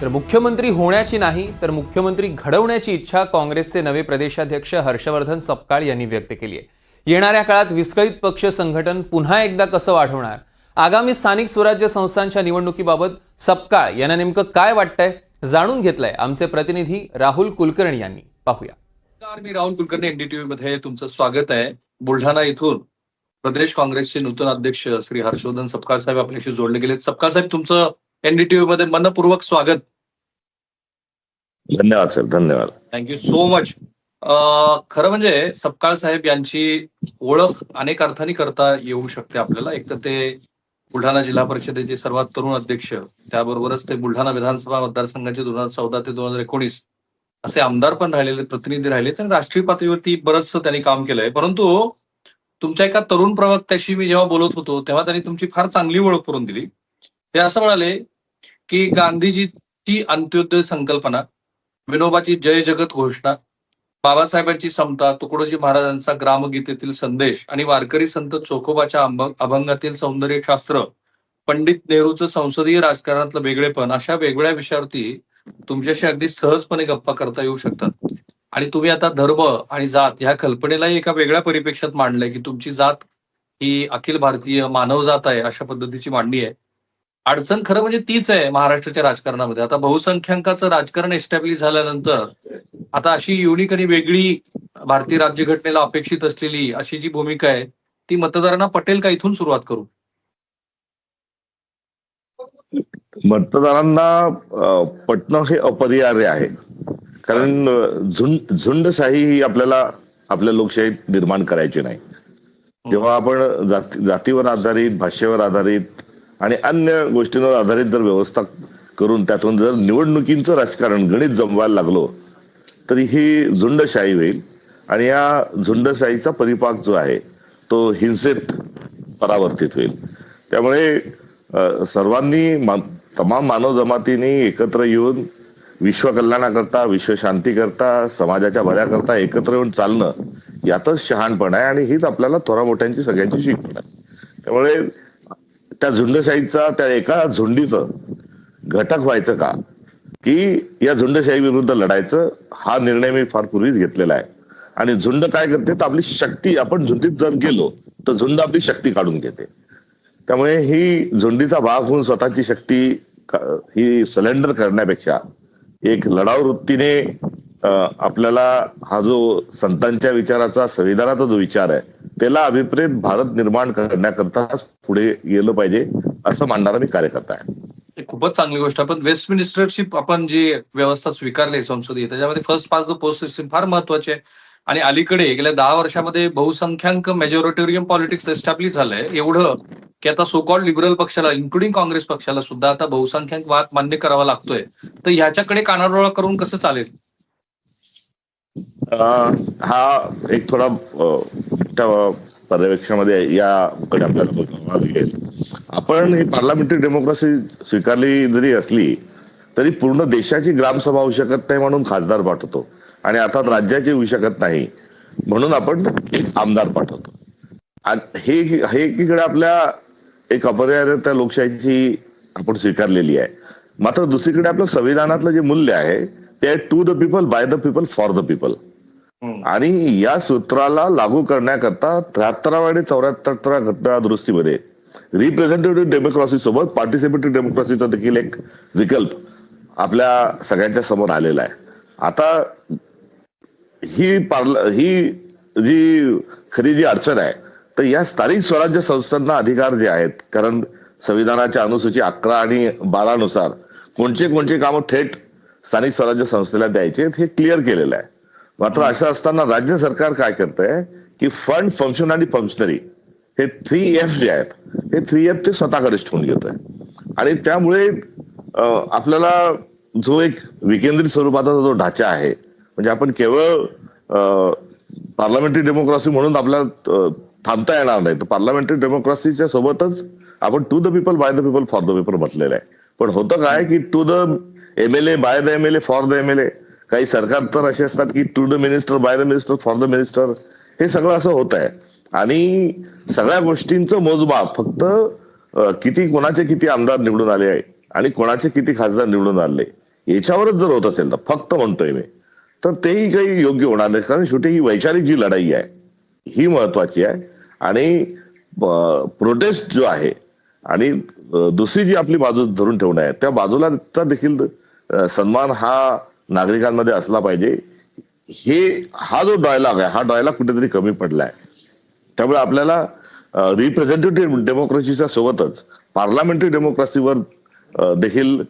तर मुख्यमंत्री होण्याची नाही तर मुख्यमंत्री घडवण्याची इच्छा काँग्रेसचे नवे प्रदेशाध्यक्ष हर्षवर्धन सपकाळ यांनी व्यक्त केली आहे. येणाऱ्या काळात विस्कळीत पक्ष संघटन पुन्हा एकदा कसं वाढवणार? आगामी स्थानिक स्वराज्य संस्थांच्या निवडणुकीबाबत सपकाळ यांना नेमकं काय वाटतंय? जाणून घेतलंय आमचे प्रतिनिधी राहुल कुलकर्णी यांनी. पाहूया. मी राहुल कुलकर्णी एनडीटीव्ही मध्ये तुमचं स्वागत आहे. बुलढाणा इथून प्रदेश काँग्रेसचे नूतन अध्यक्ष श्री हर्षवर्धन सपकाळ साहेब आपल्याशी जोडले गेलेत. सपकाळ साहेब तुमचं एनडीटीव्ही मध्ये मनपूर्वक स्वागत. धन्यवाद सर. धन्यवाद. थँक्यू सो मच खरं म्हणजे सपकाळ साहेब यांची ओळख अनेक अर्थाने करता येऊ शकते आपल्याला. एक तर ते बुलढाणा जिल्हा परिषदेचे सर्वात तरुण अध्यक्ष त्याबरोबरच ते बुलढाणा विधानसभा मतदारसंघाचे दोन हजार चौदा ते दोन हजार एकोणीस असे आमदार पण राहिलेले प्रतिनिधी राहिले आणि राष्ट्रीय पातळीवरती बरंचसं त्यांनी काम केलंय. परंतु तुमच्या एका तरुण प्रवक्त्याशी मी जेव्हा बोलत होतो तेव्हा त्यांनी तुमची फार चांगली ओळख करून दिली. ते असं म्हणाले की गांधीजीची अंत्योदय संकल्पना विनोबाची जय जगत घोषणा बाबासाहेबांची समता तुकडोजी महाराजांचा ग्रामगीतेतील संदेश आणि वारकरी संत चोखोबाच्या अभंगातील सौंदर्य शास्त्र पंडित नेहरूचं संसदीय राजकारणातलं वेगळेपण अशा वेगवेगळ्या विषयावरती तुमच्याशी अगदी सहजपणे गप्पा करता येऊ शकतात. आणि तुम्ही आता धर्म आणि जात ह्या कल्पनेलाही एका वेगळ्या परिपेक्षात मांडलंय की तुमची जात ही अखिल भारतीय मानव जात आहे अशा पद्धतीची मांडणी आहे. अडचण खरं म्हणजे तीच आहे महाराष्ट्राच्या राजकारणामध्ये. आता बहुसंख्याकाचं राजकारण एस्टॅब्लिश झाल्यानंतर आता अशी युनिक आणि वेगळी भारतीय राज्यघटनेला अपेक्षित असलेली अशी जी भूमिका आहे ती मतदारांना पटेल का इथून सुरुवात करू? मतदारांना पटणं हे अपरिहार्य आहे. कारण झुंड झुंडशाही ही आपल्याला आपल्या लोकशाहीत निर्माण करायची नाही. जेव्हा आपण जाती जातीवर आधारित भाषेवर आधारित आणि अन्य गोष्टींवर आधारित जर व्यवस्था करून त्यातून जर निवडणुकींचं राजकारण गणित जमवायला लागलो तरी ही झुंडशाही होईल. आणि या झुंडशाहीचा परिपाक जो आहे तो हिंसेत परावर्तित होईल. त्यामुळे सर्वांनी मा- तमाम मानव जमातींनी एकत्र येऊन विश्व कल्याणाकरता समाजाच्या भल्याकरता एकत्र येऊन चालणं यातच शहाणपण आहे आणि हीच आपल्याला थोरा मोठ्यांची सगळ्यांची शिकवण आहे. त्यामुळे त्या झुंडशाहीचा त्या एका झुंडीचं घटक व्हायचं का? की या झुंडशाही विरुद्ध लढायचं हा निर्णय मी फार पूर्वीच घेतलेला आहे. आणि झुंड काय करते? तर आपली शक्ती आपण झुंडीत जर गेलो तर झुंड आपली शक्ती काढून घेते. त्यामुळे ही झुंडीचा भाग होऊन स्वतःची शक्ती ही सलेंडर करण्यापेक्षा एक लढाव वृत्तीने आपल्याला हा जो संतांच्या विचाराचा संविधानाचा जो विचार आहे त्याला अभिप्रेत भारत निर्माण करण्याकरता पुढे गेलं पाहिजे असं मांडणारा मी कार्यकर्ता आहे. खूपच चांगली गोष्ट आपण पण वेस्ट मिनिस्टरशिप आपण जी व्यवस्था स्वीकारली संसदीय त्याच्यामध्ये first past the post system फार महत्वाची आहे. आणि अलीकडे गेल्या दहा वर्षामध्ये बहुसंख्याक मेजॉरिटेरियम पॉलिटिक्स एस्टॅब्लिश झालंय. एवढं की आता सोकॉल लिबरल पक्षाला इन्क्लुडिंग काँग्रेस पक्षाला सुद्धा आता बहुसंख्याक वाद मान्य करावा लागतोय. तर ह्याच्याकडे कानाडोळा करून कसं चालेल? हा एक थोडा अं, पर्यवेक्षणामध्ये याकडे आपल्याला बघावं लागेल आपण ही पार्लमेंटरी डेमोक्रेसी स्वीकारली जरी असली तरी पूर्ण देशाची ग्रामसभा होऊ शकत नाही म्हणून खासदार पाठवतो. आणि अर्थात राज्याची होऊ शकत नाही म्हणून आपण एक आमदार पाठवतो. हे हे एकीकडे आपल्या एक अपरिहार्यता लोकशाहीची आपण स्वीकारलेली आहे. मात्र दुसरीकडे आपलं संविधानातलं जे मूल्य आहे ते to the people by the people for the people आणि या सूत्राला लागू करण्याकरता त्र्याहत्तराव्या आणि चौऱ्याहत्तराव्या घटना दुरुस्तीमध्ये रिप्रेझेंटेटिव्ह डेमोक्रेसी सोबत पार्टिसिपेटिव्ह डेमोक्रेसीचा देखील एक विकल्प आपल्या सगळ्यांच्या समोर आलेला आहे. आता ही पार्ल ही जी खरी जी अडचण आहे तर या स्थानिक स्वराज्य संस्थांना अधिकार जे आहेत कारण संविधानाच्या अनुसूची अकरा आणि बारा नुसार कोणते कोणते कामं थेट स्थानिक स्वराज्य संस्थेला द्यायचे हे क्लिअर केलेलं आहे. मात्र असं असताना राज्य सरकार काय करतंय की फंड फंक्शन आणि फंक्शनरी हे थ्री एफ जे आहेत हे थ्री एफ ते स्वतःकडेच ठेवून घेत आहे आणि त्यामुळे आपल्याला जो एक विकेंद्रित स्वरूपाचा जो ढाचा आहे म्हणजे आपण केवळ पार्लमेंटरी डेमोक्रेसी म्हणून आपल्याला थांबता येणार नाही. तर पार्लमेंटरी डेमोक्रेसीच्या सोबतच आपण to the people by the people for the people म्हटलेलं आहे. पण होतं काय की to the MLA by the MLA for the MLA काही सरकार तर असे असतात की to the minister by the minister for the minister हे सगळं असं होत आहे. आणि सगळ्या गोष्टींचं मोजमाप फक्त किती कोणाचे किती आमदार निवडून आले आहे आणि कोणाचे किती खासदार निवडून आले याच्यावरच जर होत असेल तर फक्त म्हणतोय मी. तर तेही काही योग्य होणार नाही. कारण शेवटी ही वैचारिक जी लढाई आहे ही महत्वाची आहे. आणि प्रोटेस्ट जो आहे आणि दुसरी जी आपली बाजू धरून ठेवणं आहे त्या बाजूला देखील सन्मान हा नागरिकांमध्ये असला पाहिजे. हे हा जो डायलॉग आहे हा डायलॉग कुठेतरी कमी पडलाय. त्यामुळे आपल्याला रिप्रेझेंटेटिव्ह डेमोक्रेसीच्या सोबतच पार्लमेंटरी डेमोक्रेसीवर देखील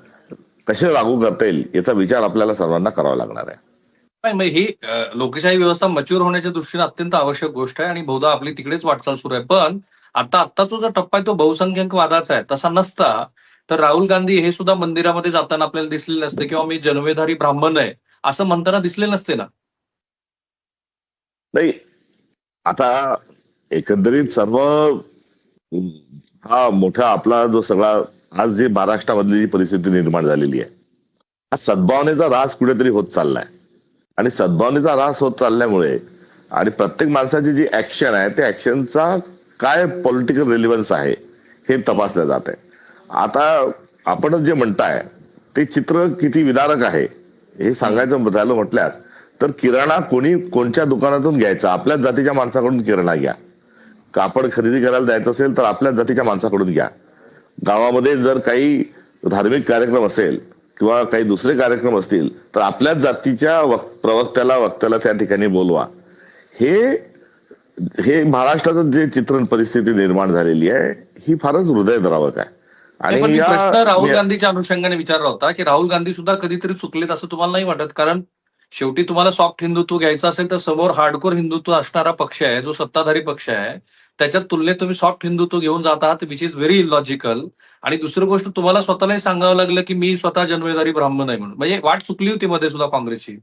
कसे लागू करता येईल याचा विचार आपल्याला सर्वांना करावा लागणार आहे. नाही ही लोकशाही व्यवस्था मच्युअर होण्याच्या दृष्टीने अत्यंत आवश्यक गोष्ट आहे आणि बहुधा आपली तिकडेच वाटचाल सुरू आहे. पण आता आत्ताचा जो टप्पा आहे तो बहुसंख्याक वादाचा आहे. तसा नसता तर राहुल गांधी हे सुद्धा मंदिरामध्ये जाताना आपल्याला दिसले नसते किंवा मी जन्मेधारी ब्राह्मण आहे असं म्हणताना दिसले नसते ना? नाही आता एकंदरीत सर्व हा मोठा आपला जो सगळा आज जी महाराष्ट्रामधली जी परिस्थिती निर्माण झालेली आहे हा सद्भावनेचा रास कुठेतरी होत चाललाय. आणि सद्भावनेचा रास होत चालल्यामुळे आणि प्रत्येक माणसाची जी ऍक्शन आहे त्या ऍक्शनचा काय पॉलिटिकल रेलिव्हन्स आहे हे तपासलं जात आहे आता आपण जे म्हणताय ते चित्र किती विदारक आहे हे सांगायचं झालं म्हटल्यास तर किराणा कोणी कोणत्या दुकानातून घ्यायचा? आपल्याच जातीच्या माणसाकडून किराणा घ्या. कापड खरेदी करायला जायचं असेल तर आपल्याच जातीच्या माणसाकडून घ्या. गावामध्ये जर काही धार्मिक कार्यक्रम असेल किंवा काही दुसरे कार्यक्रम असतील तर आपल्याच जातीच्या प्रवक्त्याला वक्त्याला त्या ठिकाणी बोलवा. हे हे महाराष्ट्राचं जे चित्रण परिस्थिती निर्माण झालेली आहे ही फारच हृदयद्रावक आहे. मी या- प्रश्न राहुल गांधीच्या अनुषंगाने विचारला होता की राहुल गांधी सुद्धा कधीतरी चुकलेत असं तुम्हाला नाही वाटत? कारण शेवटी तुम्हाला सॉफ्ट हिंदुत्व घ्यायचं असेल तर समोर हार्डकोर हिंदुत्व असणारा पक्ष आहे जो सत्ताधारी पक्ष आहे. त्याच्यात तुलनेत तुम्ही सॉफ्ट हिंदुत्व घेऊन जात आहात विच इज व्हेरी इलॉजिकल आणि दुसरी गोष्ट तुम्हाला स्वतःलाही सांगावं लागलं की मी स्वतः जन्मेदारी ब्राह्मण आहे म्हणून. म्हणजे वाट चुकली होती मध्ये सुद्धा काँग्रेसची.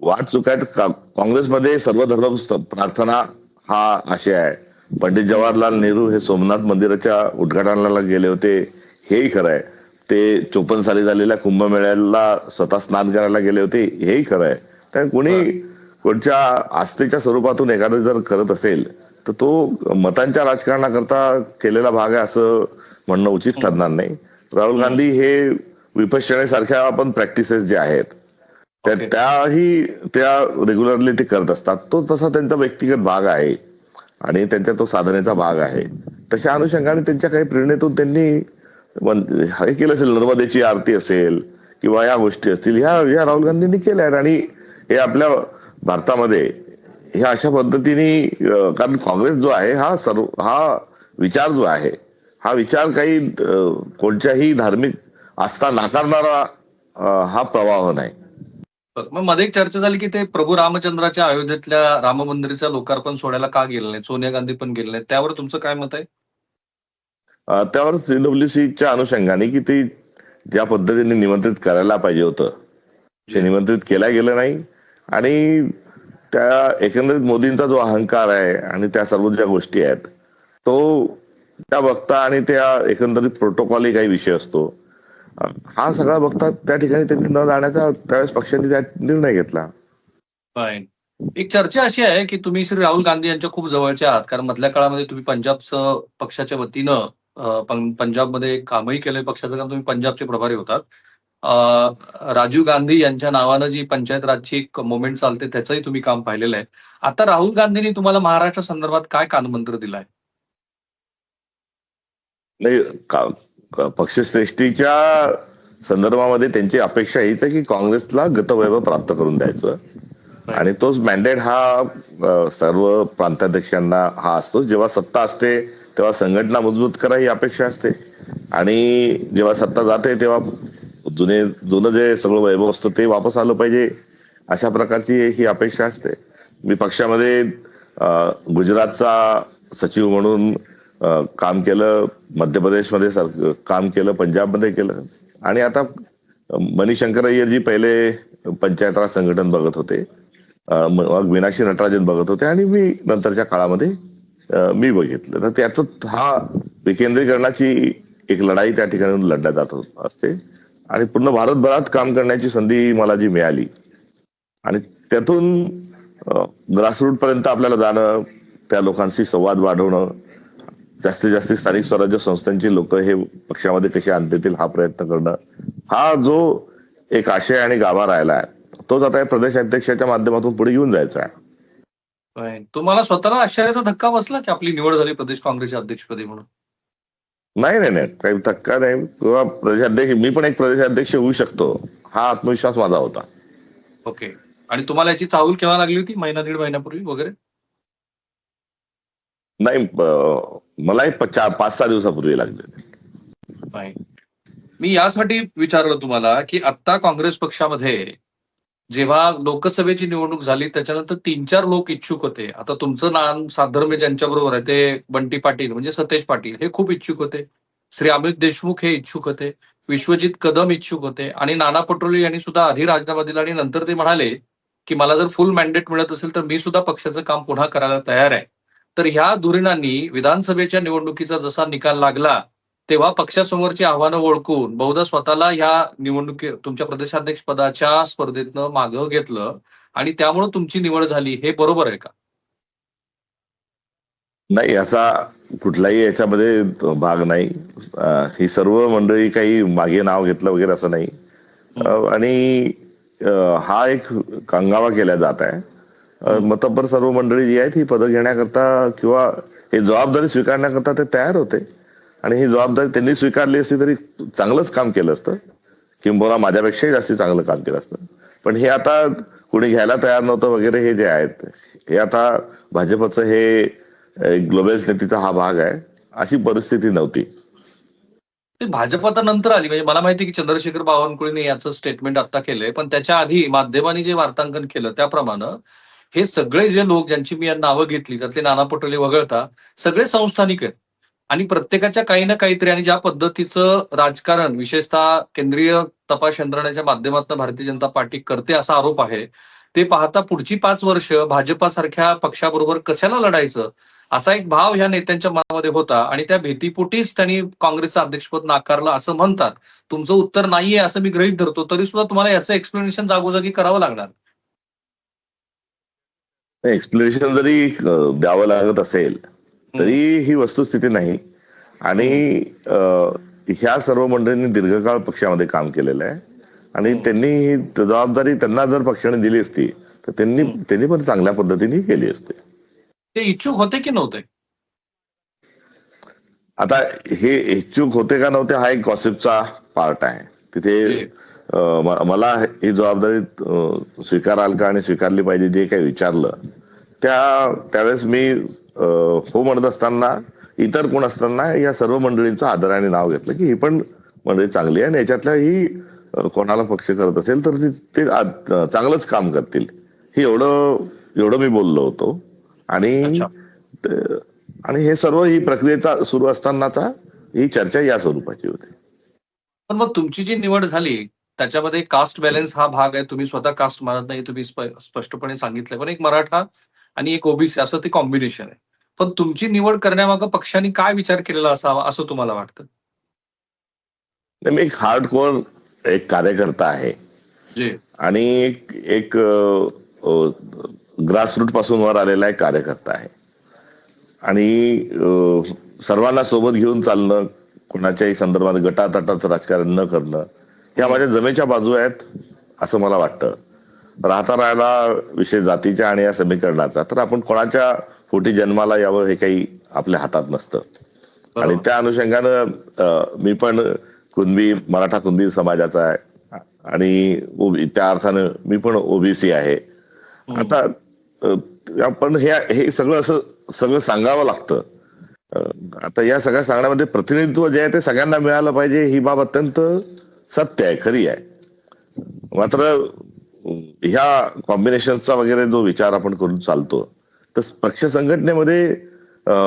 वाट चुकायचं काँग्रेसमध्ये सर्वधर्म स- प्रार्थना हा आशय आहे. पंडित जवाहरलाल नेहरू हे सोमनाथ मंदिराच्या उद्घाटनाला गेले होते. हेही खरं आहे ते चोपन्न साली झालेल्या कुंभमेळ्याला स्वतः स्नान करायला गेले होते. हेही खरं आहे कारण कोणी कोणत्या आस्थेच्या स्वरूपातून एखादं जर करत असेल तर तो मतांच्या राजकारणाकरता केलेला भाग आहे असं म्हणणं उचित ठरणार नाही. राहुल गांधी हे विपश्यनेसारख्या आपण प्रॅक्टिसेस जे आहेत. त्याही त्या रेग्युलरली ते करत असतात. तो तसा त्यांचा व्यक्तिगत भाग आहे. आणि त्यांच्या तो साधनेचा भाग आहे. तशा अनुषंगाने त्यांच्या काही प्रेरणेतून त्यांनी हे केलं असेल नर्मदेची आरती असेल किंवा या गोष्टी असतील ह्या या राहुल गांधींनी केल्या आहेत. आणि हे आपल्या भारतामध्ये हे अशा पद्धतीने कारण काँग्रेस जो आहे हा सर्व हा विचार जो आहे हा विचार काही कोणत्याही धार्मिक आस्था नाकारणारा हा प्रवाह नाही. मग मध्ये एक चर्चा झाली की ते प्रभू रामचंद्राच्या अयोध्येतल्या राम मंदिराचं लोकार्पण सोहळ्याला का गेलं नाही सोनिया गांधी पण गेले नाही त्यावर तुमचं काय मत आहे? त्यावर सीडब्ल्यूसीच्या अनुषंगाने की ते ज्या पद्धतीने निमंत्रित करायला पाहिजे होतं ते निमंत्रित केल्या गेलं नाही. आणि त्या एकंदरीत मोदींचा जो अहंकार आहे आणि त्या सर्व ज्या गोष्टी आहेत तो त्या बघता आणि त्या एकंदरीत प्रोटोकॉलही काही विषय असतो. हा सगळा बघता त्या ठिकाणी त्यांनी न जाण्याचा त्यावेळेस पक्षांनी त्या निर्णय घेतला. एक चर्चा अशी आहे की तुम्ही श्री राहुल गांधी यांच्या खूप जवळचे आहात कारण मधल्या काळामध्ये तुम्ही पंजाबचं पक्षाच्या वतीनं पंजाबमध्ये कामही केलंय पक्षाचं काम तुम्ही पंजाबचे प्रभारी होतात. अं, राजीव गांधी यांच्या नावानं जी पंचायत राजची एक मुवमेंट चालते त्याचंही तुम्ही काम पाहिलेलं आहे. आता राहुल गांधींनी तुम्हाला महाराष्ट्र संदर्भात काय कानमंत्र दिलाय? नाही पक्षश्रेष्ठीच्या संदर्भामध्ये त्यांची अपेक्षा हीच आहे की काँग्रेसला गतवैभव प्राप्त करून द्यायचं. आणि तोच मॅन्डेट हा सर्व प्रांताध्यक्षांना हा असतो. जेव्हा सत्ता असते तेव्हा संघटना मजबूत करा ही अपेक्षा असते. आणि जेव्हा सत्ता जाते तेव्हा जुने जुनं जे सगळं वैभव असतं ते वापस आलं पाहिजे. अशा प्रकारची ही अपेक्षा असते. मी पक्षामध्ये गुजरातचा सचिव म्हणून काम केलं मध्य प्रदेशमध्ये सारखं काम केलं पंजाबमध्ये केलं. आणि आता मणिशंकर अय्यरजी पहिले पंचायत राज संघटन बघत होते. मग मीनाक्षी नटराजन बघत होते आणि मी नंतरच्या काळामध्ये मी बघितलं. तर त्याचं हा विकेंद्रीकरणाची एक लढाई त्या ठिकाणी लढल्या जात असते. आणि पूर्ण भारतभरात काम करण्याची संधी मला जी मिळाली आणि त्यातून ग्रासरूट पर्यंत आपल्याला जाणं त्या लोकांशी संवाद वाढवणं जास्तीत जास्त स्थानिक स्वराज्य संस्थांची लोक हे पक्षामध्ये कशी आणता येतील हा प्रयत्न करणं हा जो एक आशय आणि गाभा राहिला आहे तोच आता या प्रदेशाध्यक्षाच्या माध्यमातून पुढे घेऊन जायचा आहे. तुम्हाला स्वतःला आश्चर्याचा धक्का बसला की आपली निवड झाली प्रदेश काँग्रेसच्या अध्यक्षपदी म्हणून? नाही नाही नाही. काही धक्का नाही. किंवा प्रदेशाध्यक्ष मी पण एक प्रदेशाध्यक्ष होऊ शकतो. हा आत्मविश्वास माझा होता. ओके. आणि तुम्हाला याची चाहूल केव्हा लागली होती? महिना दीड महिन्यापूर्वी वगैरे? नाही मलाही मला पाच सहा दिवसापूर्वी लागले. मी यासाठी विचारलं तुम्हाला की आता काँग्रेस पक्षामध्ये जेव्हा लोकसभेची निवडणूक झाली त्याच्यानंतर तीन चार लोक इच्छुक होते. आता तुमचं नाम साधर्म्य ज्यांच्या बरोबर आहे ते बंटी पाटील म्हणजे सतेज पाटील हे खूप इच्छुक होते. श्री अमित देशमुख हे इच्छुक होते. विश्वजित कदम इच्छुक होते. आणि नाना पटोले यांनी सुद्धा आधी राजीनामा दिला आणि नंतर ते म्हणाले की मला जर फुल मॅन्डेट मिळत असेल तर मी सुद्धा पक्षाचं काम पुन्हा करायला तयार आहे. तर ह्या धुरीणांनी विधानसभेच्या निवडणुकीचा जसा निकाल लागला तेव्हा पक्षासमोरची आव्हानं ओळखून बहुधा स्वतःला ह्या निवडणुकी तुमच्या प्रदेशाध्यक्ष पदाच्या स्पर्धेतनं मागं घेतलं आणि त्यामुळे तुमची निवड झाली हे बरोबर आहे का? नाही असा कुठलाही याच्यामध्ये भाग नाही. ही सर्व मंडळी काही मागे नाव घेतलं वगैरे असं नाही. आणि हा एक कंगावा केला जात आहे. मतपर मतब्बर सर्व मंडळी जी आहेत ही पदं घेण्याकरता किंवा हे जबाबदारी स्वीकारण्याकरता ते तयार होते. आणि ही जबाबदारी त्यांनी स्वीकारली असती तरी चांगलंच काम केलं असतं. किंबहुना माझ्यापेक्षाही जास्त चांगलं काम केलं असतं. पण हे आता कुणी घ्यायला तयार नव्हतं वगैरे हे जे आहेत हे आता भाजपचं हे ग्लोबल स्थितीचा हा भाग आहे. अशी परिस्थिती नव्हती. भाजप आता नंतर आली. म्हणजे मला माहिती की चंद्रशेखर बावनकुळेने याचं स्टेटमेंट आता केलंय. पण त्याच्या आधी माध्यमांनी जे वार्तांकन केलं त्याप्रमाणे हे सगळे जे लोक ज्यांची मी नावं घेतली त्यातले नाना पटोले वगळता सगळे संस्थानिक आहेत. आणि प्रत्येकाच्या काही ना काहीतरी आणि ज्या पद्धतीचं राजकारण विशेषतः केंद्रीय तपास यंत्रणेच्या माध्यमातून भारतीय जनता पार्टी करते असा आरोप आहे ते पाहता पुढची पाच वर्ष भाजपासारख्या पक्षाबरोबर कशाला लढायचं असा एक भाव ह्या नेत्यांच्या मनामध्ये होता आणि त्या भीतीपोटीच त्यांनी काँग्रेसचं अध्यक्षपद नाकारलं असं म्हणतात. तुमचं उत्तर नाहीये असं मी गृहीत धरतो तरी सुद्धा तुम्हाला याचं एक्सप्लेनेशन जागोजागी करावं लागणार. एक्सप्लेनेशन जरी द्यावं लागत असेल तरी ही वस्तुस्थिती नाही. आणि ह्या सर्व मंडळींनी दीर्घकाळ पक्षामध्ये काम केलेलं आहे. आणि त्यांनी ही जबाबदारी त्यांना जर पक्षाने दिली असती तर त्यांनी त्यांनी पण चांगल्या पद्धतीने केली असते. ते इच्छुक होते की नव्हते? आता हे इच्छुक होते का नव्हते हा एक गॉसिपचा पार्ट आहे. तिथे मला ही जबाबदारी स्वीकाराल का आणि स्वीकारली पाहिजे जे काही विचारलं त्या त्यावेळेस मी हो म्हणत असताना इतर कोण असताना या सर्व मंडळींचं आदराने नाव घेतलं की ही पण मंडळी चांगली आहे आणि याच्यातल्या ही कोणाला पक्ष करत असेल तर ती- चांगलंच काम करतील. हे एवढं एवढं मी बोललो होतो. आणि आणि हे सर्व ही प्रक्रियेचा सुरू असतानाचा ही चर्चा या स्वरूपाची होती. पण मग तुमची जी निवड झाली त्याच्यामध्ये कास्ट बॅलन्स हा भाग आहे. तुम्ही स्वतः कास्ट मानत नाही तुम्ही स्प- स्पष्टपणे सांगितलंय. पण एक मराठा आणि एक ओबीसी असं ते कॉम्बिनेशन आहे. पण तुमची निवड करण्यामागं पक्षाने काय विचार केलेला असावा असं तुम्हाला वाटतं? मी एक हार्डकोअर एक कार्यकर्ता आहे. जे. आणि एक एक ग्रासरूटपासून वर आलेला एक कार्यकर्ता आहे. आणि सर्वांना सोबत घेऊन चालणं कोणाच्याही संदर्भात गटातटाचं राजकारण न करणं ह्या माझ्या जमेच्या बाजू आहेत असं मला वाटतं. राहता राहायला विषय जातीच्या आणि या समीकरणाचा तर आपण कोणाच्या पोटी जन्माला यावं हे काही आपल्या हातात नसतं. आणि. त्या अनुषंगानं मी पण कुणबी मराठा कुणबी समाजाचा आहे. आणि त्या अर्थानं मी पण ओबीसी आहे. आता अ, आपण हे हे सगळं असं सगळं सांगावं लागतं. आता या सगळ्या सांगण्यामध्ये प्रतिनिधित्व जे आहे ते सगळ्यांना मिळालं पाहिजे ही बाब अत्यंत सत्य आहे खरी आहे. मात्र ह्या कॉम्बिनेशनचा वगैरे जो विचार आपण करून चालतो तर पक्ष संघटनेमध्ये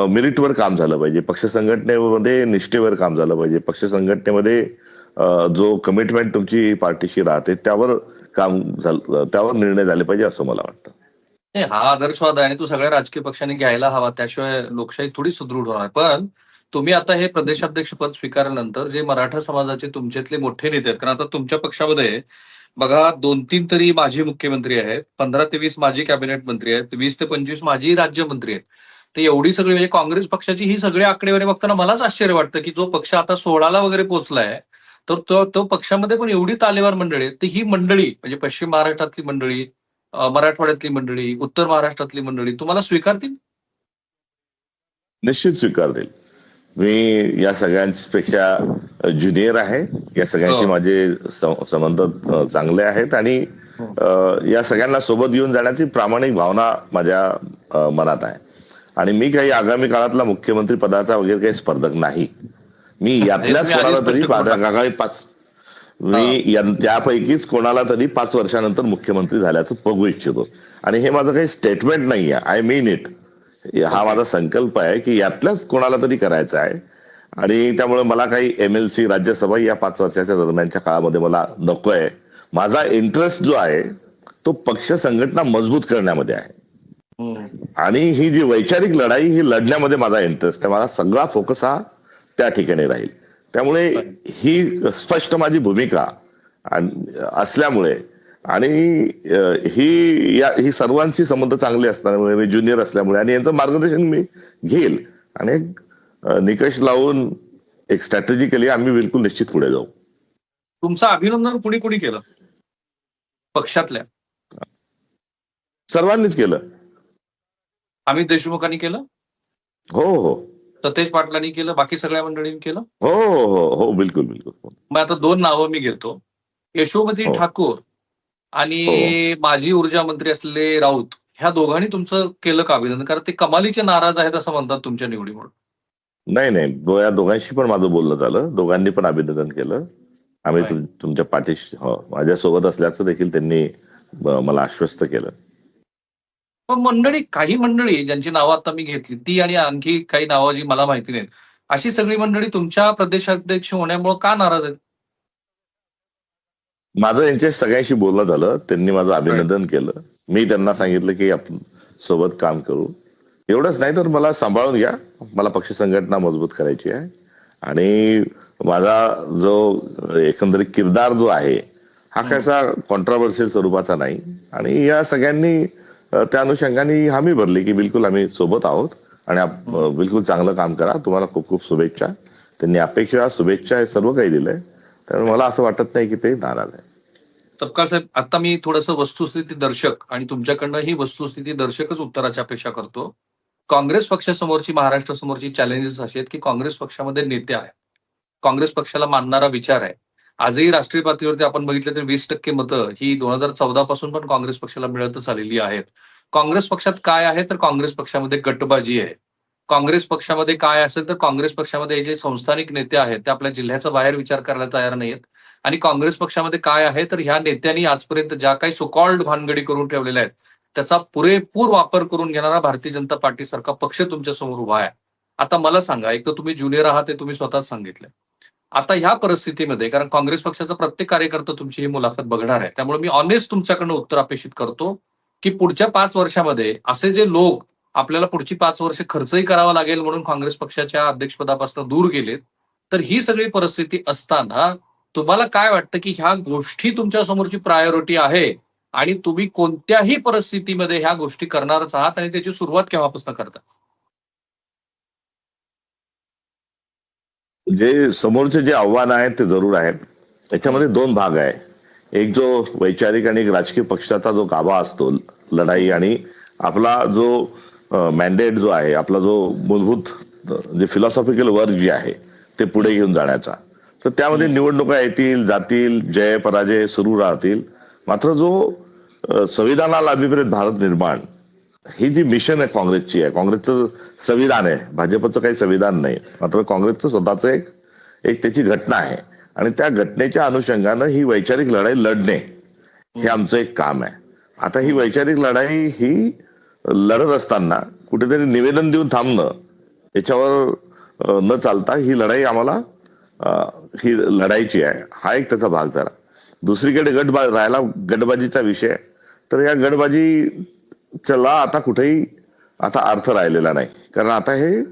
मेरिटवर काम झालं पाहिजे. पक्ष संघटनेमध्ये निष्ठेवर काम झालं पाहिजे. पक्ष संघटनेमध्ये जो कमिटमेंट तुमची पार्टीशी राहते त्यावर काम झालं त्यावर निर्णय झाले पाहिजे असं मला वाटतं. हा आदर्शवाद आहे आणि तो सगळ्या राजकीय पक्षांनी घ्यायला हवा. त्याशिवाय लोकशाही थोडी सुदृढ होणार. पण तुम्ही आता हे प्रदेशाध्यक्ष पद स्वीकारल्यानंतर जे मराठा समाजाचे तुमच्यातले मोठे नेते आहेत कारण आता तुमच्या पक्षामध्ये बघा दोन तीन तरी माजी मुख्यमंत्री आहेत पंधरा ते वीस माजी कॅबिनेट मंत्री आहेत वीस ते पंचवीस माजी राज्यमंत्री आहेत. तर एवढी सगळी म्हणजे काँग्रेस पक्षाची ही सगळी आकडेवारी बघताना मलाच आश्चर्य वाटतं की जो पक्ष आता सोळाला वगैरे पोहोचलाय तर तो तो पक्षामध्ये पण एवढी तालेवार मंडळी आहे तर ही मंडळी म्हणजे पश्चिम महाराष्ट्रातली मंडळी मराठवाड्यातली मंडळी उत्तर महाराष्ट्रातली मंडळी तुम्हाला स्वीकारतील? निश्चित स्वीकारतील. मी या सगळ्यांपेक्षा ज्युनियर आहे. या सगळ्यांशी हो. माझे संबंध चांगले आहेत आणि या सगळ्यांना सोबत घेऊन जाण्याची प्रामाणिक भावना माझ्या मनात आहे. आणि मी काही आगामी काळातला मुख्यमंत्री पदाचा वगैरे काही स्पर्धक नाही. मी यातल्याच कोणाला तरी पाच- मी त्यापैकीच कोणाला तरी पाच वर्षानंतर मुख्यमंत्री झाल्याचं बघू इच्छितो. आणि हे माझं काही स्टेटमेंट नाही आहे आय मीन इट. हा माझा संकल्प आहे की यातल्याच कोणाला तरी करायचा आहे. आणि त्यामुळे मला काही एमएलसी राज्यसभा या पाच वर्षाच्या दरम्यानच्या काळामध्ये मला नको आहे. माझा इंटरेस्ट जो आहे तो पक्ष संघटना मजबूत करण्यामध्ये आहे. आणि ही जी वैचारिक लढाई ही लढण्यामध्ये माझा इंटरेस्ट आहे. माझा सगळा फोकस हा त्या ठिकाणी राहील. त्यामुळे ही स्पष्ट माझी भूमिका असल्यामुळे आणि ही या ही सर्वांशी संबंध चांगले असल्यामुळे मी ज्युनियर असल्यामुळे आणि यांचं मार्गदर्शन मी घेईल. आणि निकष लावून एक स्ट्रॅटेजिकली आम्ही बिलकुल निश्चित पुढे जाऊ. तुमचं अभिनंदन कुणी कुणी केलं? पक्षातल्या? सर्वांनीच केलं. अमित देशमुखांनी केलं? हो हो. सतेज पाटलांनी केलं? बाकी सगळ्या मंडळींनी केलं? हो हो हो. हो बिलकुल बिलकुल. मग आता दोन नावं मी घेतो. यशोमती हो. ठाकूर आणि माजी ऊर्जा मंत्री असलेले राऊत ह्या दोघांनी तुमचं केलं का अभिनंदन? कारण ते कमालीचे नाराज आहेत असं म्हणतात तुमच्या निवडीमुळे. नाही नाही. या दोघांशी पण माझं बोलणं झालं. दोघांनी पण अभिनंदन केलं. आम्ही तुमच्या पाठीशी हो माझ्यासोबत असल्याचं देखील त्यांनी मला आश्वस्त केलं. पण मंडळी काही मंडळी ज्यांची नावं आता मी घेतली ती आणि आणखी काही नावं जी मला माहिती नाहीत अशी सगळी मंडळी तुमच्या प्रदेशाध्यक्ष होण्यामुळे का नाराज आहेत? माझं यांच्या सगळ्यांशी बोलणं झालं. त्यांनी माझं अभिनंदन केलं. मी त्यांना सांगितलं की आपण सोबत काम करू. एवढंच नाही तर मला सांभाळून घ्या. मला पक्ष संघटना मजबूत करायची आहे. आणि माझा जो एकंदरीत किरदार जो आहे हा कसा कॉन्ट्राव्हर्शियल स्वरूपाचा नाही. आणि या सगळ्यांनी त्या अनुषंगाने हमी भरली की बिलकुल आम्ही सोबत आहोत. आणि बिलकुल चांगलं काम करा. तुम्हाला खूप खूप शुभेच्छा. त्यांनी अपेक्षा शुभेच्छा हे सर्व काही दिलंय. त्यामुळे मला असं वाटत नाही की ते नाराज आहे तपकाळ साहेब आता मी थोडस वस्तुस्थिती दर्शक आणि तुमच्याकडनं ही वस्तुस्थिती दर्शकच उत्तराची अपेक्षा करतो. काँग्रेस पक्षासमोरची महाराष्ट्रासमोरची चॅलेंजेस अशी आहेत की काँग्रेस पक्षामध्ये नेते आहेत. काँग्रेस पक्षाला मानणारा विचार आहे. आजही राष्ट्रीय पातळीवरती आपण बघितलं तर वीस टक्के मतं ही दोन हजार चौदा पासून पण काँग्रेस पक्षाला मिळतच आलेली आहेत. काँग्रेस पक्षात काय आहे तर काँग्रेस पक्षामध्ये गटबाजी आहे. काँग्रेस पक्षामध्ये काय असेल तर काँग्रेस पक्षामध्ये जे संस्थानिक नेते आहेत ते आपल्या जिल्ह्याचा बाहेर विचार करायला तयार नाहीत आणि काँग्रेस पक्षामध्ये काय आहे? तर ह्या नेत्यांनी आजपर्यंत ज्या काही सोकॉल्ड भानगडी करून ठेवलेल्या आहेत त्याचा पुरेपूर वापर करून घेणारा भारतीय जनता पार्टी सारखा पक्ष तुमच्यासमोर उभा आहे. आता मला सांगा एक तर तुम्ही ज्युनियर आहात हे तुम्ही स्वतःच सांगितलंय. आता ह्या परिस्थितीमध्ये कारण काँग्रेस पक्षाचा प्रत्येक कार्यकर्ता तुमची ही मुलाखत बघणार आहे त्यामुळे मी ऑनेस्ट तुमच्याकडनं उत्तर अपेक्षित करतो की पुढच्या पाच वर्षामध्ये असे जे लोक आपल्याला पुढची पाच वर्ष खर्चही करावा लागेल म्हणून काँग्रेस पक्षाच्या अध्यक्षपदापासून दूर गेलेत तर ही सगळी परिस्थिती असताना तुम्हाला काय वाटतं की ह्या गोष्टी तुमच्या समोरची प्रायोरिटी आहे? आणि तुम्ही कोणत्याही परिस्थितीमध्ये ह्या गोष्टी करणारच आहात आणि त्याची सुरुवात केव्हापासून करता? जे समोरचे जे आव्हान आहेत ते जरूर आहेत. त्याच्यामध्ये दोन भाग आहे. एक जो वैचारिक आणि एक राजकीय पक्षाचा जो गाभा असतो लढाई आणि आपला जो मॅन्डेट जो आहे आपला जो मूलभूत जे फिलॉसॉफिकल वर्क जे आहे ते पुढे घेऊन जाण्याचा. तर त्यामध्ये निवडणुका येतील जातील जय पराजय सुरू राहतील. मात्र जो संविधानाला अभिप्रेत भारत निर्माण ही जी मिशन आहे काँग्रेसची आहे काँग्रेसचं संविधान आहे भाजपचं काही संविधान नाही मात्र काँग्रेसचं स्वतःचं एक एक त्याची घटना आहे. आणि त्या घटनेच्या अनुषंगानं ही वैचारिक लढाई लढणे हे आमचं एक काम आहे. आता ही वैचारिक लढाई ही लढत असताना कुठेतरी निवेदन देऊन थांबणं याच्यावर न चालता ही लढाई आम्हाला ही लढायची आहे. हा एक त्याचा भाग झाला. दुसरीकडे गटबा राहिला गटबाजीचा विषय. तर या गटबाजी चला आता कुठेही आता अर्थ राहिलेला नाही. कारण आता हे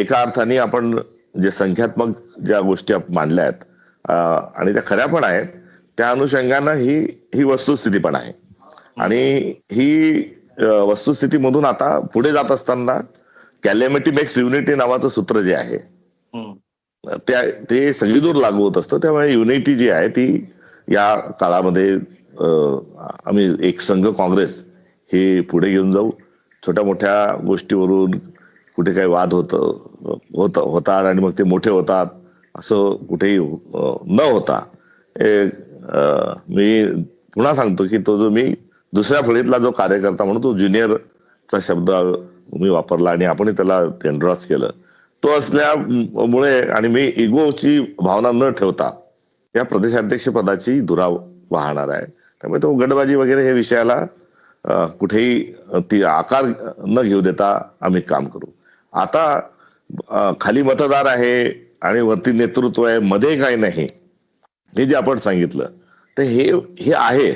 एका अर्थाने आपण जे संख्यात्मक ज्या गोष्टी मांडल्या आहेत आणि त्या खऱ्या पण आहेत त्या अनुषंगानं ही ही वस्तुस्थिती पण आहे. आणि ही वस्तुस्थितीमधून आता पुढे जात असताना कॅलेमिटी मेक्स युनिटी नावाचं सूत्र जे आहे त्या ते सगळीदूर लागू होत असतं. त्यामुळे युनिटी जी आहे ती या काळामध्ये आम्ही एक संघ काँग्रेस हे पुढे घेऊन जाऊ. छोट्या मोठ्या गोष्टीवरून कुठे काही वाद होत होत होतात आणि मग ते मोठे होतात असं कुठेही न होता. हे, मी पुन्हा सांगतो की तो जो मी दुसऱ्या फळीतला जो कार्यकर्ता म्हणून तो ज्युनियरचा शब्द मी वापरला आणि आपण त्याला एन्ड्रॉस केलं. तो असल्यामुळे आणि मी इगोची भावना न ठेवता या प्रदेशाध्यक्ष पदाची धुरा वाहणार आहे. त्यामुळे तो गटबाजी वगैरे हे विषयाला कुठेही ती आकार न घेऊ देता आम्ही काम करू. आता खाली मतदार आहे आणि वरती नेतृत्व आहे मध्ये काही नाही. हे जे आपण सांगितलं तर हे हे आहे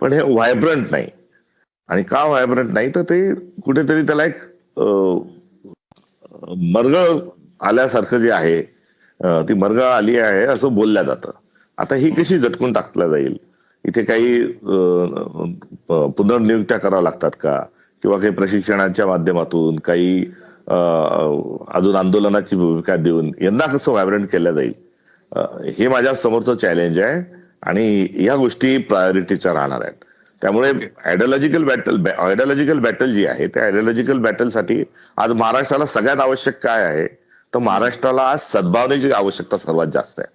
पण हे व्हायब्रंट नाही. आणि का व्हायब्रंट नाही? तर ते कुठेतरी त्याला एक मरगळ आल्यासारखं जे आहे ती मरगळ आली आहे असं बोलल्या जातं. आता ही कशी झटकून टाकल्या जाईल? इथे काही पुनर्नियुक्त्या कराव्या लागतात का? किंवा काही प्रशिक्षणाच्या माध्यमातून काही अजून आंदोलनाची भूमिका देऊन यांना कसं व्हायब्रंट केलं जाईल? हे माझ्या समोरचं चॅलेंज आहे आणि या गोष्टी प्रायोरिटीच्या राहणार आहेत. त्यामुळे आयडिओलॉजिकल बॅटल आयडिओलॉजिकल बॅटल जी आहे त्या आयडिओलॉजिकल बॅटलसाठी आज महाराष्ट्राला सगळ्यात आवश्यक काय आहे? तर महाराष्ट्राला आज सद्भावनेची आवश्यकता सर्वात जास्त आहे.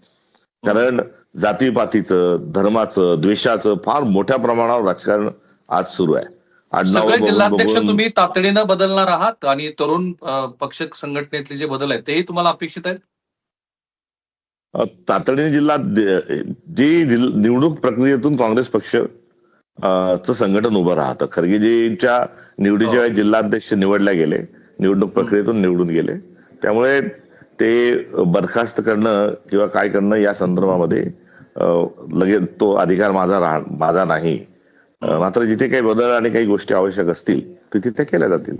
कारण जातीपातीचं धर्माचं द्वेषाचं फार मोठ्या प्रमाणावर राजकारण आज सुरू आहे. सगळे जिल्हाध्यक्ष तुम्ही तातडीनं बदलणार आहात आणि तरुण पक्ष संघटनेतले जे बदल आहेत तेही तुम्हाला अपेक्षित आहेत? तातडीने जिल्हा जी निवडणूक प्रक्रियेतून काँग्रेस पक्ष चं संघटन उभं राहतं. खरगेजीच्या निवडीच्या वेळी जिल्हाध्यक्ष निवडले गेले. निवडणूक प्रक्रियेतून निवडून गेले. त्यामुळे ते बरखास्त करणं किंवा काय करणं या संदर्भामध्ये लगेच तो अधिकार माझा राह माझा नाही. मात्र जिथे काही बदल आणि काही गोष्टी आवश्यक असतील तिथे त्या केल्या जातील.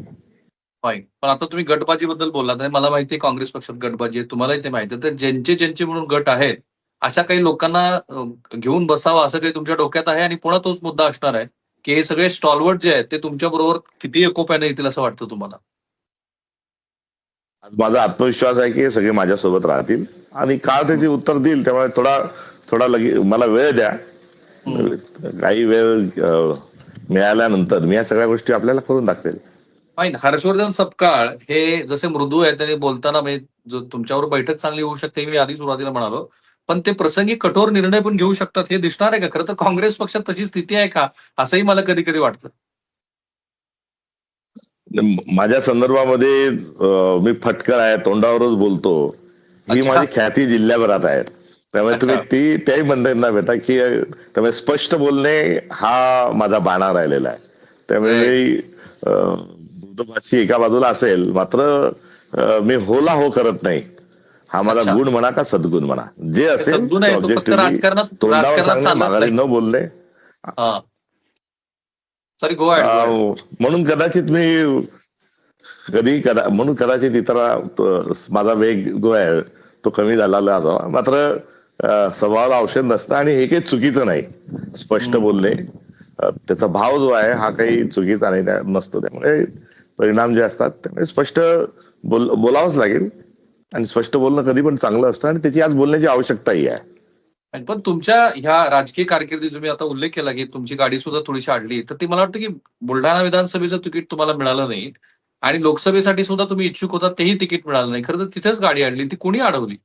पण आता तुम्ही गटबाजी बद्दल बोललात आणि मला माहिती आहे काँग्रेस पक्षात गटबाजी आहे. तुम्हालाही ते माहिती आहे. तर ज्यांचे ज्यांचे म्हणून गट आहेत अशा काही लोकांना घेऊन बसावं असं काही तुमच्या डोक्यात आहे? आणि पुन्हा तोच मुद्दा असणार आहे की हे सगळे स्टॉलवर्ड जे आहेत ते तुमच्या बरोबर किती एकोप्याने येतील असं वाटतं तुम्हाला? आज माझा आत्मविश्वास आहे की हे सगळे माझ्यासोबत राहतील. आणि काळ त्याची उत्तर देईल त्यामुळे थोडा थोडा लगे मला वेळ द्या. काही वेळ मिळाल्यानंतर मी या सगळ्या गोष्टी आपल्याला करून दाखवेल. फाईन हर्षवर्धन सपकाळ हे जसे मृदू आहेत आणि बोलताना म्हणजे जो तुमच्यावर बैठक चांगली होऊ शकते हे मी आधी सुरुवातीला म्हणालो. पण ते प्रसंगी कठोर निर्णय पण घेऊ शकतात. हे दिसणार आहे का? खरं तर काँग्रेस पक्षात तशी स्थिती आहे का? असंही मला कधी कधी वाटतं. माझ्या संदर्भामध्ये मी फटकळ आहे तोंडावरच बोलतो. ही. माझी ख्याती जिल्ह्याभरात आहे. त्यामुळे तुम्ही. ती त्याही मंडळींना भेटा की त्यामुळे स्पष्ट बोलणे हा माझा बाणा राहिलेला आहे. त्यामुळे मृदुभाषी एका बाजूला असेल मात्र मी होला हो करत नाही. हा अच्छा. गुण म्हणा का सद्गुण म्हणा. जे असेल तोंडावर सांगणे माघारी. न सॉरी अं, म्हणून कदाचित मी कधी कदा म्हणून कदाचित इतर माझा वेग जो आहे तो कमी झालेला असावा. मात्र स्वभावाला औषध नसतं आणि हे काही चुकीचं नाही. स्पष्ट बोलणे अं, त्याचा भाव जो आहे हा काही चुकीचा नाही नसतो. त्यामुळे परिणाम जे असतात त्यामुळे स्पष्ट बोल बोलावंच लागेल. आणि स्पष्ट बोलणं कधी पण चांगलं असतं आणि त्याची आज बोलण्याची आवश्यकताही आहे. पण तुमच्या ह्या राजकीय कारकिर्दीत तुम्ही आता उल्लेख केला की तुमची गाडी सुद्धा थोडीशी अडली तर ती मला वाटतं की बुलढाणा विधानसभेचं तिकीट तुम्हाला मिळालं नाही आणि लोकसभेसाठी सुद्धा तुम्ही इच्छुक होता तेही तिकीट मिळालं नाही. खरं तर तिथेच गाडी अडली ती कोणी अडवली?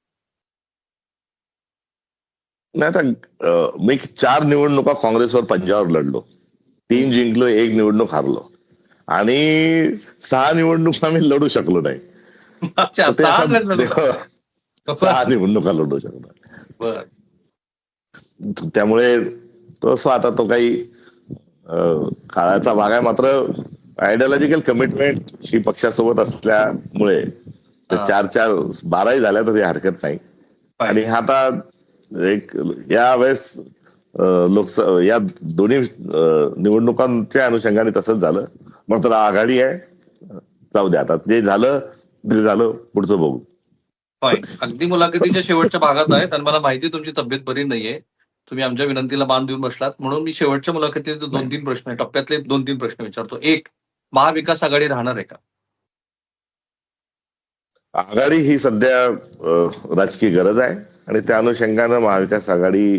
नाही आता मी चार निवडणुका काँग्रेसवर पंजाबवर लढलो. तीन जिंकलो एक निवडणूक हारलो. आणि सहा निवडणुका मी लढू शकलो नाही. अच्छा ते सहा निवडणुका लढू. त्यामुळे तसं आता तो काही काळाचा भाग आहे मात्र आयडिओलॉजिकल कमिटमेंट ही पक्षासोबत असल्यामुळे ते. चार चार बाराही झाल्या तरी हरकत नाही आणि हा आता एक या वेळेस लोकसभा या दोन्ही निवडणुकांच्या अनुषंगाने तसंच झालं मात्र आघाडी आहे जाऊ द्या आता जे झालं ते झालं पुढचं बघू. अगदी मुलाखतीच्या शेवटच्या भागात आहेत आणि मला माहिती आहे तुमची तब्येत बरी नाहीये. तुम्ही आमच्या विनंतीला मान देऊन बसलात. म्हणून मी शेवटच्या मुलाखतीत दोन तीन प्रश्न आहे. टप्प्यातले दोन तीन प्रश्न विचारतो. एक महाविकास आघाडी राहणार आहे का? आघाडी ही सध्या राजकीय गरज आहे आणि त्या अनुषंगानं महाविकास आघाडी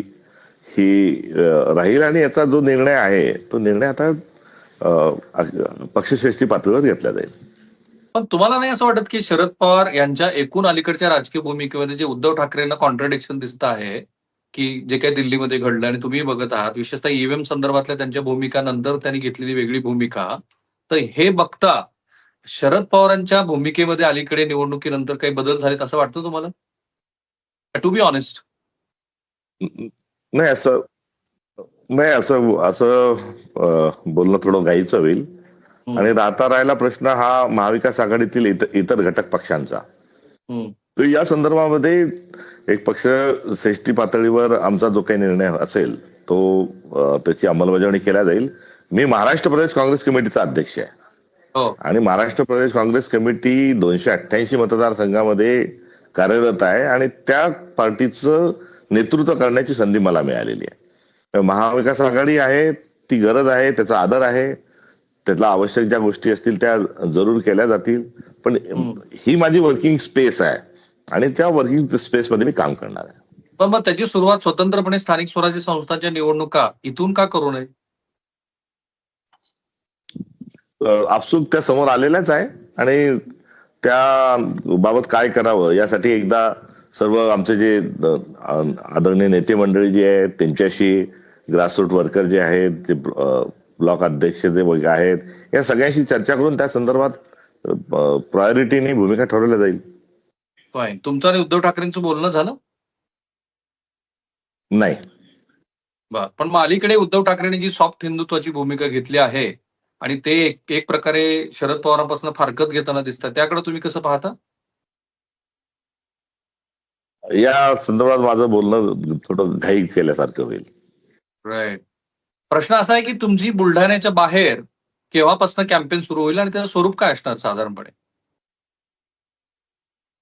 ही राहील आणि याचा जो निर्णय आहे तो निर्णय आता पक्षश्रेष्ठी पातळीवर घेतला जाईल. पण तुम्हाला नाही असं वाटत की शरद पवार यांच्या एकूण अलीकडच्या राजकीय भूमिकेमध्ये जे उद्धव ठाकरेंना कॉन्ट्रडिक्शन दिसत आहे की जे काही दिल्लीमध्ये घडलं आणि तुम्ही बघत आहात विशेषतः ईव्हीएम संदर्भातल्या त्यांच्या भूमिका नंतर त्यांनी घेतलेली वेगळी भूमिका तर हे बघता शरद पवारांच्या भूमिकेमध्ये अलीकडे निवडणुकीनंतर काही बदल झालेत असं वाटतं तुम्हाला? टू बी ऑनेस्ट नाही असं नाही असं असं uh, बोलणं थोडं घाईचं होईल. आणि राहता राहिला प्रश्न हा महाविकास आघाडीतील इतर घटक पक्षांचा. तर या संदर्भामध्ये एक पक्ष श्रेष्ठी पातळीवर आमचा जो काही निर्णय असेल तो त्याची अंमलबजावणी केल्या जाईल. मी महाराष्ट्र प्रदेश काँग्रेस कमिटीचा अध्यक्ष आहे. हो. आणि महाराष्ट्र प्रदेश काँग्रेस कमिटी दोनशे अठ्ठ्याऐंशी मतदारसंघामध्ये कार्यरत आहे आणि त्या पार्टीचं नेतृत्व करण्याची संधी मला मिळालेली आहे. महाविकास आघाडी आहे ती गरज आहे त्याचा आदर आहे. त्यातला आवश्यक ज्या गोष्टी असतील त्या जरूर केल्या जातील. पण ही माझी वर्किंग स्पेस आहे. आणि त्या वर्किंग स्पेसमध्ये मी काम करणार आहे. पण मग त्याची सुरुवात स्वतंत्रपणे स्थानिक स्वराज्य संस्थांच्या निवडणुका इथून का करू नये? आपसूक त्या समोर आलेल्याच आहे. आणि त्या बाबत काय करावं यासाठी एकदा सर्व आमचे जे आदरणीय नेते मंडळी जी आहेत त्यांच्याशी ग्रासरूट वर्कर जे आहेत जे ब्लॉक अध्यक्ष जे आहेत या सगळ्यांशी चर्चा करून त्या संदर्भात प्रायोरिटीने भूमिका ठरवल्या जाईल. तुमचं आणि उद्धव ठाकरेंचं बोलणं झालं? नाही. बर. पण मग अलीकडे उद्धव ठाकरेंनी जी सॉफ्ट हिंदुत्वाची भूमिका घेतली आहे आणि ते एक एक प्रकारे शरद पवारांपासून फारकत घेताना दिसतात त्याकडे तुम्ही कसं पाहता? या संदर्भात माझं बोलणं थोडं घाई केल्यासारखं होईल. राईट प्रश्न असा आहे की तुमची बुलढाण्याच्या बाहेर केव्हापासून कॅम्पेन सुरू होईल आणि त्याचं स्वरूप काय असणार साधारणपणे?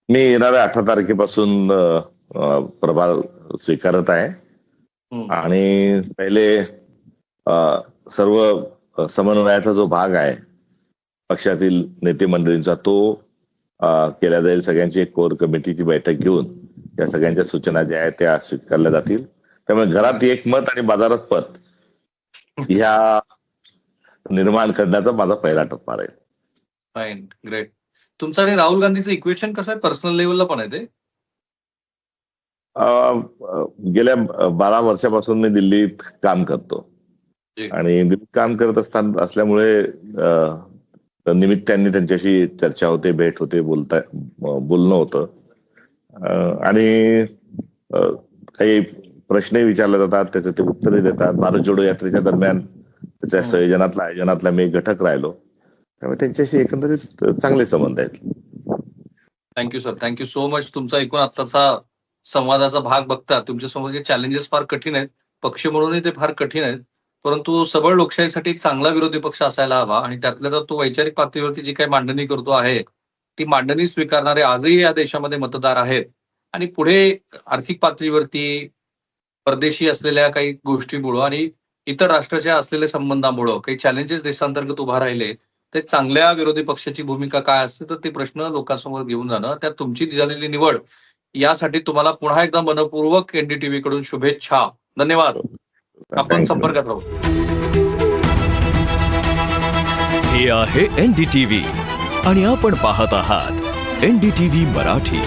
मी येणाऱ्या अठरा तारखेपासून प्रभार स्वीकारत आहे. आणि पहिले सर्व समन्वयाचा जो भाग आहे पक्षातील नेते मंडळींचा तो केला जाईल. सगळ्यांची एक कोर कमिटीची बैठक घेऊन या सगळ्यांच्या सूचना ज्या आहेत त्या स्वीकारल्या जातील. त्यामुळे घरात एक मत आणि बाजारात पत. ह्या निर्माण करण्याचा माझा पहिला टप्पा आहे फाईन ग्रेट तुमचं आणि राहुल गांधीचं इक्वेशन कसं आहे? पर्सनल लेवलला पण आहे ते? गेल्या बारा वर्षापासून मी दिल्लीत काम करतो. आणि दिल्लीत काम करत असताना असल्यामुळे निमित्ताने त्यांच्याशी चर्चा होते भेट होते बोलता बोलणं होतं. आणि काही प्रश्नही विचारले जातात त्याचे ते उत्तरे देतात. भारत जोडो यात्रेच्या दरम्यान त्याच्या संयोजनातल्या संयोजनातला आयोजनातला मी घटक राहिलो. त्यामुळे त्यांच्याशी एकंदरीत चांगले संबंध आहेत. Thank you sir thank you so much तुमचा एकूण आत्ताचा संवादाचा भाग बघता तुमच्यासमोर जे चॅलेंजेस फार कठीण आहेत पक्ष म्हणूनही ते फार कठीण आहेत परंतु सबळ लोकशाहीसाठी एक चांगला विरोधी पक्ष असायला हवा आणि त्यातल्या तर तो वैचारिक पातळीवरती जी काही मांडणी करतो आहे ती मांडणी स्वीकारणारे आजही या देशामध्ये मतदार आहेत. आणि पुढे आर्थिक पातळीवरती परदेशी असलेल्या काही गोष्टीमुळं आणि इतर राष्ट्राच्या असलेल्या संबंधामुळं काही चॅलेंजेस देशांतर्गत उभा राहिले ते चांगल्या विरोधी पक्षाची भूमिका काय असते तर ते प्रश्न लोकांसमोर घेऊन जाणं. त्यात तुमची झालेली निवड यासाठी तुम्हाला पुन्हा एकदा मनपूर्वक एनडीटीव्ही कडून शुभेच्छा. धन्यवाद. आपण. संपर्कात राहू. हे आहे एनडीटीव्ही आणि आपण पाहत आहात एनडीटीव्ही मराठी.